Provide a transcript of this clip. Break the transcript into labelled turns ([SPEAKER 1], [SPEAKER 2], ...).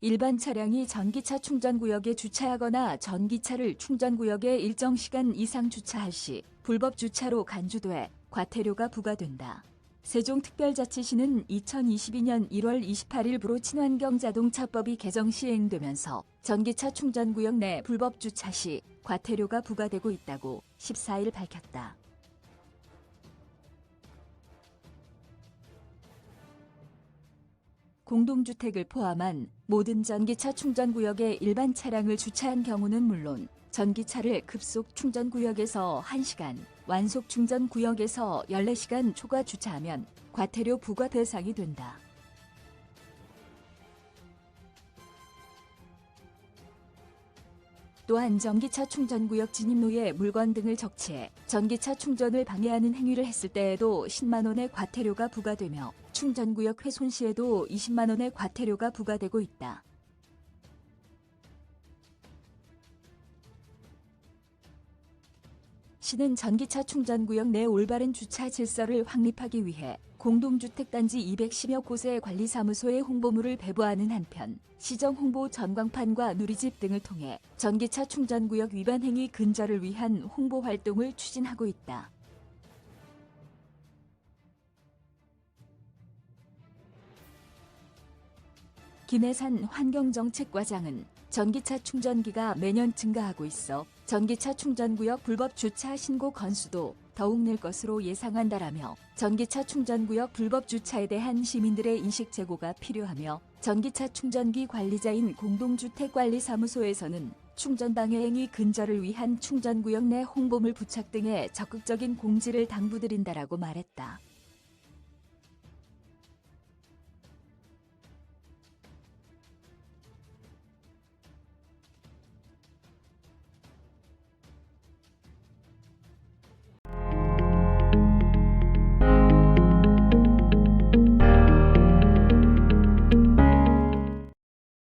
[SPEAKER 1] 일반 차량이 전기차 충전구역에 주차하거나 전기차를 충전구역에 일정 시간 이상 주차할 시 불법 주차로 간주돼 과태료가 부과된다. 세종특별자치시는 2022년 1월 28일부로 친환경 자동차법이 개정 시행되면서 전기차 충전구역 내 불법 주차 시 과태료가 부과되고 있다고 14일 밝혔다. 공동주택을 포함한 모든 전기차 충전구역에 일반 차량을 주차한 경우는 물론 전기차를 급속 충전구역에서 1시간, 완속 충전구역에서 14시간 초과 주차하면 과태료 부과 대상이 된다. 또한 전기차 충전구역 진입로에 물건 등을 적치해 전기차 충전을 방해하는 행위를 했을 때에도 10만 원의 과태료가 부과되며 충전구역 훼손 시에도 20만 원의 과태료가 부과되고 있다. 시는 전기차 충전구역 내 올바른 주차 질서를 확립하기 위해 공동주택단지 210여 곳의 관리사무소에 홍보물을 배부하는 한편 시정 홍보 전광판과 누리집 등을 통해 전기차 충전구역 위반 행위 근절을 위한 홍보 활동을 추진하고 있다. 김해산 환경정책과장은 전기차 충전기가 매년 증가하고 있어 전기차 충전구역 불법 주차 신고 건수도 더욱 늘 것으로 예상한다라며 전기차 충전구역 불법 주차에 대한 시민들의 인식 제고가 필요하며 전기차 충전기 관리자인 공동주택관리사무소에서는 충전 방해 행위 근절을 위한 충전구역 내 홍보물 부착 등의 적극적인 공지를 당부드린다라고 말했다.